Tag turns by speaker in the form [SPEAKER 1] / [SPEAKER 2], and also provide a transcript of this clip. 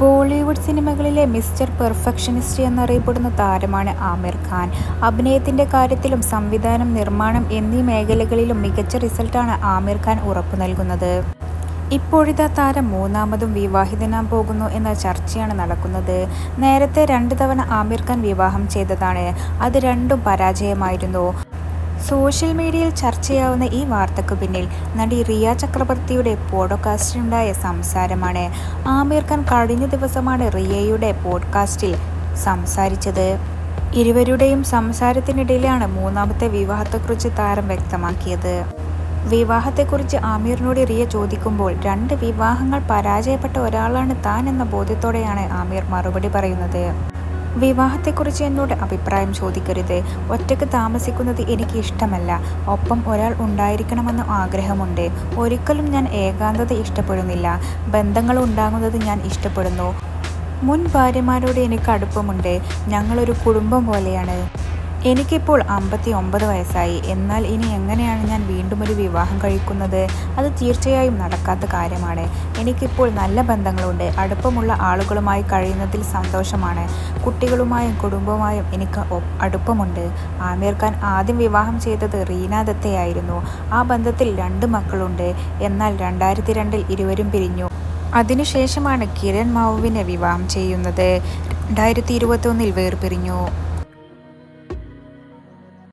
[SPEAKER 1] ബോളിവുഡ് സിനിമകളിലെ mister perfectionist എന്നറിയപ്പെടുന്ന താരമാണ് ആമിർ ഖാൻ. അഭിനയത്തിന്റെ കാര്യത്തിലും സംവിധാനം നിർമ്മാണം എന്നീ മേഖലകളിലും മികച്ച റിസൾട്ടാണ് ആമിർ ഖാൻ ഉറപ്പു നൽകുന്നത്. ഇപ്പോഴിതാ താരം മൂന്നാമതും വിവാഹിതനാൻ പോകുന്നു എന്ന ചർച്ചയാണ് നടക്കുന്നത്. നേരത്തെ രണ്ട് തവണ ആമിർ ഖാൻ വിവാഹം ചെയ്തതാണ്. അത് രണ്ടും പരാജയമായിരുന്നു. സോഷ്യൽ മീഡിയയിൽ ചർച്ചയാവുന്ന ഈ വാർത്തയ്ക്ക് പിന്നിൽ നടി റിയ ചക്രവർത്തിയുടെ പോഡ്കാസ്റ്റിലുണ്ടായ സംസാരമാണ്. ആമീർ ഖാൻ കഴിഞ്ഞ ദിവസമാണ് റിയയുടെ പോഡ്കാസ്റ്റിൽ സംസാരിച്ചത്. ഇരുവരുടെയും സംസാരത്തിനിടയിലാണ് മൂന്നാമത്തെ വിവാഹത്തെക്കുറിച്ച് താരം വ്യക്തമാക്കിയത്. വിവാഹത്തെക്കുറിച്ച് ആമീറിനോട് റിയ ചോദിക്കുമ്പോൾ രണ്ട് വിവാഹങ്ങൾ പരാജയപ്പെട്ട ഒരാളാണ് താൻ എന്ന ബോധ്യത്തോടെയാണ് ആമീർ മറുപടി പറയുന്നത്. വിവാഹത്തെക്കുറിച്ച് എന്നോട് അഭിപ്രായം ചോദിക്കരുത്. ഒറ്റയ്ക്ക് താമസിക്കുന്നത് എനിക്ക് ഇഷ്ടമല്ല. ഒപ്പം ഒരാൾ ഉണ്ടായിരിക്കണമെന്ന് ആഗ്രഹമുണ്ട്. ഒരിക്കലും ഞാൻ ഏകാന്തത ഇഷ്ടപ്പെടുന്നില്ല. ബന്ധങ്ങൾ ഉണ്ടാകുന്നത് ഞാൻ ഇഷ്ടപ്പെടുന്നു. മുൻ ഭാര്യമാരോട് എനിക്ക് അടുപ്പമുണ്ട്. ഞങ്ങളൊരു കുടുംബം പോലെയാണ്. എനിക്കിപ്പോൾ അമ്പത്തി ഒമ്പത് വയസ്സായി. എന്നാൽ ഇനി എങ്ങനെയാണ് ഞാൻ വീണ്ടും ഒരു വിവാഹം കഴിക്കുന്നത്? അത് തീർച്ചയായും നടക്കാത്ത കാര്യമാണ്. എനിക്കിപ്പോൾ നല്ല ബന്ധങ്ങളുണ്ട്. അടുപ്പമുള്ള ആളുകളുമായി കഴിയുന്നതിൽ സന്തോഷമാണ്. കുട്ടികളുമായും കുടുംബവുമായും എനിക്ക് അടുപ്പമുണ്ട്. ആമിർ ഖാൻ ആദ്യം വിവാഹം ചെയ്തത് റീന ദത്തയായിരുന്നു ആ ബന്ധത്തിൽ രണ്ട് മക്കളുണ്ട്. എന്നാൽ രണ്ടായിരത്തി രണ്ടിൽ ഇരുവരും പിരിഞ്ഞു. അതിനുശേഷമാണ് കിരൺ മാവുവിനെ വിവാഹം ചെയ്യുന്നത്. രണ്ടായിരത്തി ഇരുപത്തൊന്നിൽ വേർപിരിഞ്ഞു.